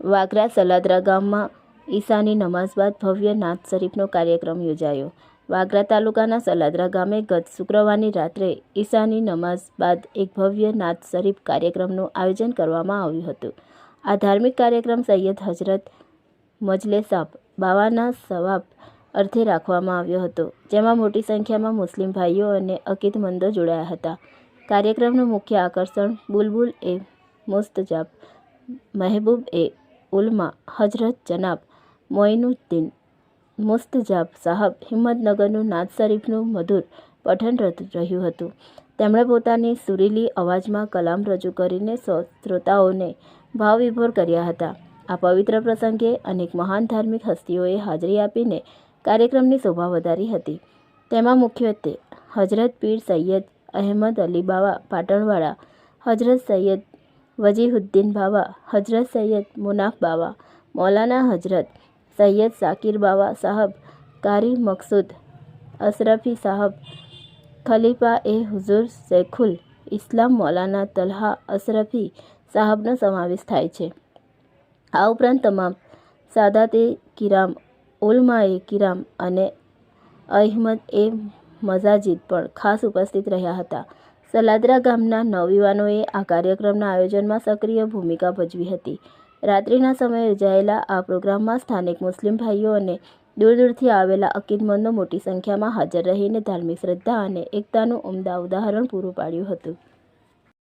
વાગરા સલાદરા ગામમાં ઈશાની નમાઝ બાદ ભવ્ય નાત શરીફનો કાર્યક્રમ યોજાયો. વાગરા તાલુકાના સલાદરા ગામે ગત શુક્રવારની રાત્રે ઈશાની નમાઝ બાદ એક ભવ્ય નાત શરીફ કાર્યક્રમનું આયોજન કરવામાં આવ્યું હતું. આ ધાર્મિક કાર્યક્રમ સૈયદ હજરત મજલેસાબ બાવાના સવાબ અર્થે રાખવામાં આવ્યો હતો, જેમાં મોટી સંખ્યામાં મુસ્લિમ ભાઈઓ અને અકીદમંદો જોડાયા હતા. કાર્યક્રમનું મુખ્ય આકર્ષણ બુલબુલ એ, મુસ્તજાબ, મહેબૂબ એ ઉલમા હજરત જનાબ મોઇનુદ્દીન, મુસ્તજાબ સાહબ, હિંમતનગરનું નાદ શરીફનું મધુર પઠન રહ્યું હતું. તેમણે પોતાની સુરીલી અવાજમાં કલામ રજૂ કરીને શ્રોતાઓને ભાવવિભોર કર્યા હતા. આ પવિત્ર પ્રસંગે અનેક મહાન ધાર્મિક હસ્તીઓએ હાજરી આપીને કાર્યક્રમની શોભા વધારી હતી. તેમાં મુખ્યત્વે હજરત પીર સૈયદ અહેમદ અલી બાવા પાટણવાળા હજરત સૈયદ વજીહુદ્દીન બાવા હજરત સૈયદ મુનાફ બાવા, મૌલાના હજરત સૈયદ સાકિર બાવા સાહબ કારી મકસૂદ અશરફી સાહબ, ખલીફા એ હુઝુર શેખુલ ઇસ્લામ મૌલાના તલહા અશરફી સાહબનો સમાવેશ થાય છે. આ ઉપરાંત તમામ સાદાતે કિરામ ઉલમાએ કિરામ અને અહેમદ એ મજાજીદ પણ ખાસ ઉપસ્થિત રહ્યા હતા. સલાદરા ગામના નવયુવાનોએ આ કાર્યક્રમના આયોજનમાં સક્રિય ભૂમિકા ભજવી હતી. રાત્રિના સમયે યોજાયેલા આ પ્રોગ્રામમાં સ્થાનિક મુસ્લિમ ભાઈઓ અને દૂર દૂરથી આવેલા અકીદમંદો મોટી સંખ્યામાં હાજર રહીને ધાર્મિક શ્રદ્ધા અને એકતાનું ઉમદા ઉદાહરણ પૂરું પાડ્યું હતું.